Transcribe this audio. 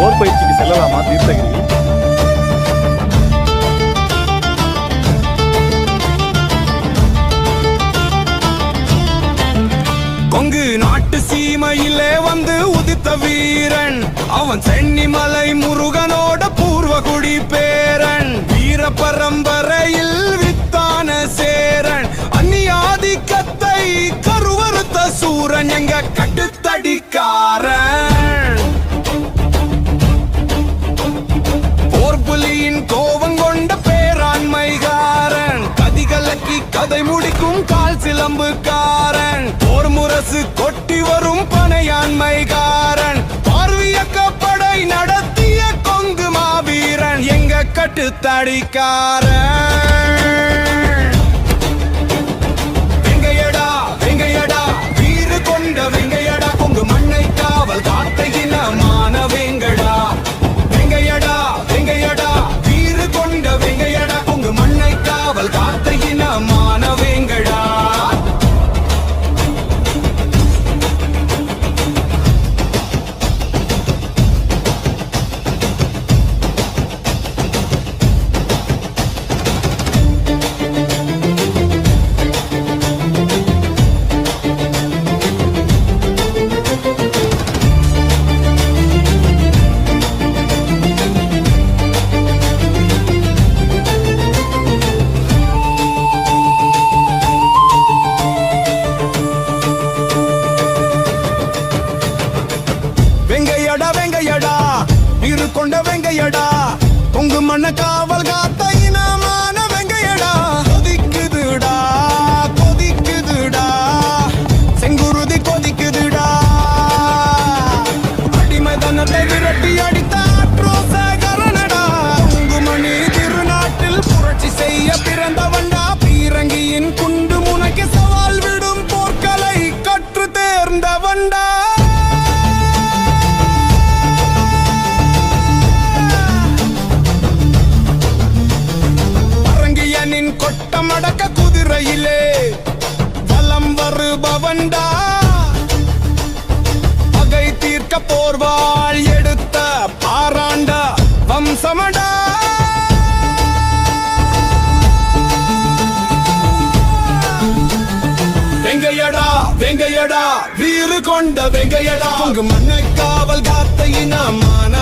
போர் பயிற்சிக்கு செல்லலாமா தீர்த்தகிரி? கொங்கு நாட்டு சீமையிலே வந்து உதித்த வீரன். அவன் சென்னிமலை முருகனோட பூர்வகுடி பேரன். வீர பரம்பரையில் வித்தான சேரன். அந்நியாதிக்கத்தை கருவறுத்த சூரன் எங்க கதை முடிக்கும் கால் சிலம்புக்காரன். போர் முரசு கொட்டி வரும் பனையாண்மைகாரன். பார்வியக்க படை நடத்திய கொங்கு மாவீரன். எங்க கட்டுத்தடிக்காரன்? வெங்கையடா. கொங்கு மண்ண காவல் காத்த இனமான வெங்கையடா. கொதிக்குதுடா கொதிக்குதுடா. செங்குருதி கொதிக்குதுடா. அடிமை அடிமைதனத்தை விரட்டி அடி கொட்டமடக்க குதிரையிலே வலம் வருபவன்டா. பகை தீர்க்க போர்வாள் எடுத்த பாராண்டா வம்சமடா. வெங்கையடா வெங்கையடா வீறு கொண்ட வெங்கையடா. உங்க மண்ணை காவல் காத்த இனமான